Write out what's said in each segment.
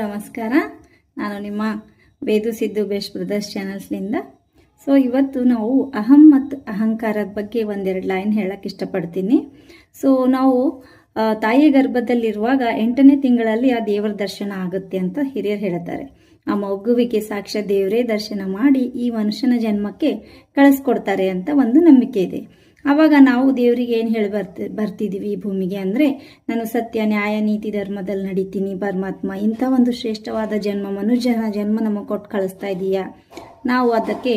ನಮಸ್ಕಾರ. ನಾನು ನಿಮ್ಮ ವೇದು ಸಿದ್ದು ಬೇಶ್ ಬ್ರದರ್ಸ್ ಚಾನಲ್ಸ್ನಿಂದ. ಸೊ ಇವತ್ತು ನಾವು ಅಹಂ ಮತ್ತು ಅಹಂಕಾರದ ಬಗ್ಗೆ ಒಂದೆರಡು ಲೈನ್ ಹೇಳಕ್ಕೆ ಇಷ್ಟಪಡ್ತೀನಿ. ಸೊ ನಾವು ತಾಯಿ ಗರ್ಭದಲ್ಲಿರುವಾಗ ಎಂಟನೇ ತಿಂಗಳಲ್ಲಿ ಆ ದೇವರ ದರ್ಶನ ಆಗುತ್ತೆ ಅಂತ ಹಿರಿಯರು ಹೇಳ್ತಾರೆ ಆ ಮಗುವಿಗೆ ಸಾಕ್ಷ್ಯ ದೇವರೇ ದರ್ಶನ ಮಾಡಿ ಈ ಮನುಷ್ಯನ ಜನ್ಮಕ್ಕೆ ಕಳಿಸ್ಕೊಡ್ತಾರೆ ಅಂತ ಒಂದು ನಂಬಿಕೆ ಇದೆ. ಆವಾಗ ನಾವು ದೇವರಿಗೆ ಏನು ಹೇಳಿ ಬರ್ತ ಬರ್ತಿದ್ದೀವಿ ಈ ಭೂಮಿಗೆ ಅಂದರೆ, ನಾನು ಸತ್ಯ, ನ್ಯಾಯ, ನೀತಿ, ಧರ್ಮದಲ್ಲಿ ನಡೀತೀನಿ, ಪರಮಾತ್ಮ, ಇಂಥ ಒಂದು ಶ್ರೇಷ್ಠವಾದ ಜನ್ಮ ಮನುಜನ ಜನ್ಮ ನಮಗೆ ಕೊಟ್ಟು ಕಳಿಸ್ತಾ ಇದೀಯಾ. ನಾವು ಅದಕ್ಕೆ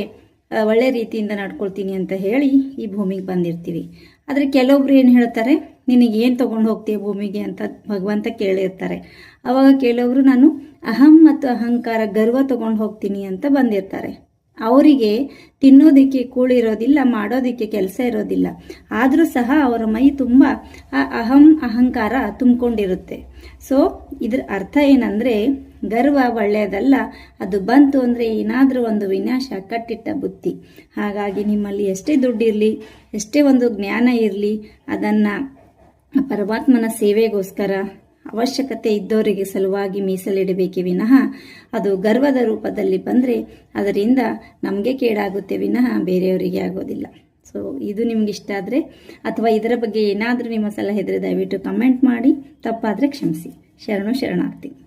ಒಳ್ಳೆ ರೀತಿಯಿಂದ ನಡ್ಕೊಳ್ತೀನಿ ಅಂತ ಹೇಳಿ ಈ ಭೂಮಿಗೆ ಬಂದಿರ್ತೀವಿ. ಆದರೆ ಕೆಲವೊಬ್ರು ಏನು ಹೇಳ್ತಾರೆ, ನಿನಗೆ ಏನು ತೊಗೊಂಡು ಹೋಗ್ತೀಯ ಭೂಮಿಗೆ ಅಂತ ಭಗವಂತ ಕೇಳಿರ್ತಾರೆ. ಆವಾಗ ಕೆಲವರು ನಾನು ಅಹಂ ಮತ್ತು ಅಹಂಕಾರ, ಗರ್ವ ತೊಗೊಂಡು ಹೋಗ್ತೀನಿ ಅಂತ ಬಂದಿರ್ತಾರೆ. ಅವರಿಗೆ ತಿನ್ನೋದಕ್ಕೆ ಕೂಳಿರೋದಿಲ್ಲ, ಮಾಡೋದಕ್ಕೆ ಕೆಲಸ ಇರೋದಿಲ್ಲ. ಆದರೂ ಸಹ ಅವರ ಮೈ ತುಂಬ ಅಹಂ, ಅಹಂಕಾರ ತುಂಬಿಕೊಂಡಿರುತ್ತೆ. ಸೊ ಇದ್ರ ಅರ್ಥ ಏನಂದರೆ, ಗರ್ವ ಒಳ್ಳೆಯದಲ್ಲ, ಅದು ಬಂತು ಅಂದರೆ ಏನಾದರೂ ಒಂದು ವಿನಾಶ, ಕಟ್ಟಿಟ್ಟ ಬುತ್ತಿ ಹಾಗಾಗಿ ನಿಮ್ಮಲ್ಲಿ ಎಷ್ಟೇ ದುಡ್ಡಿರಲಿ, ಎಷ್ಟೇ ಒಂದು ಜ್ಞಾನ ಇರಲಿ, ಅದನ್ನು ಪರಮಾತ್ಮನ ಸೇವೆಗೋಸ್ಕರ ಅವಶ್ಯಕತೆ ಇದ್ದವರಿಗೆ ಸಲುವಾಗಿ ಮೀಸಲಿಡಬೇಕೆ ವಿನಃ ಅದು ಗರ್ವದ ರೂಪದಲ್ಲಿ ಬಂದರೆ ಅದರಿಂದ ನಮಗೆ ಕೇಡಾಗುತ್ತೆ ವಿನಃ ಬೇರೆಯವರಿಗೆ ಆಗೋದಿಲ್ಲ. ಸೊ ಇದು ನಿಮ್ಗೆ ಇಷ್ಟ ಆದರೆ ಅಥವಾ ಇದರ ಬಗ್ಗೆ ಏನಾದರೂ ನಿಮ್ಮ ಸಲಹೆ ಇದ್ದರೆ ದಯವಿಟ್ಟು ಕಮೆಂಟ್ ಮಾಡಿ. ತಪ್ಪಾದರೆ ಕ್ಷಮಿಸಿ. ಶರಣು ಶರಣಾರ್ಥಿ.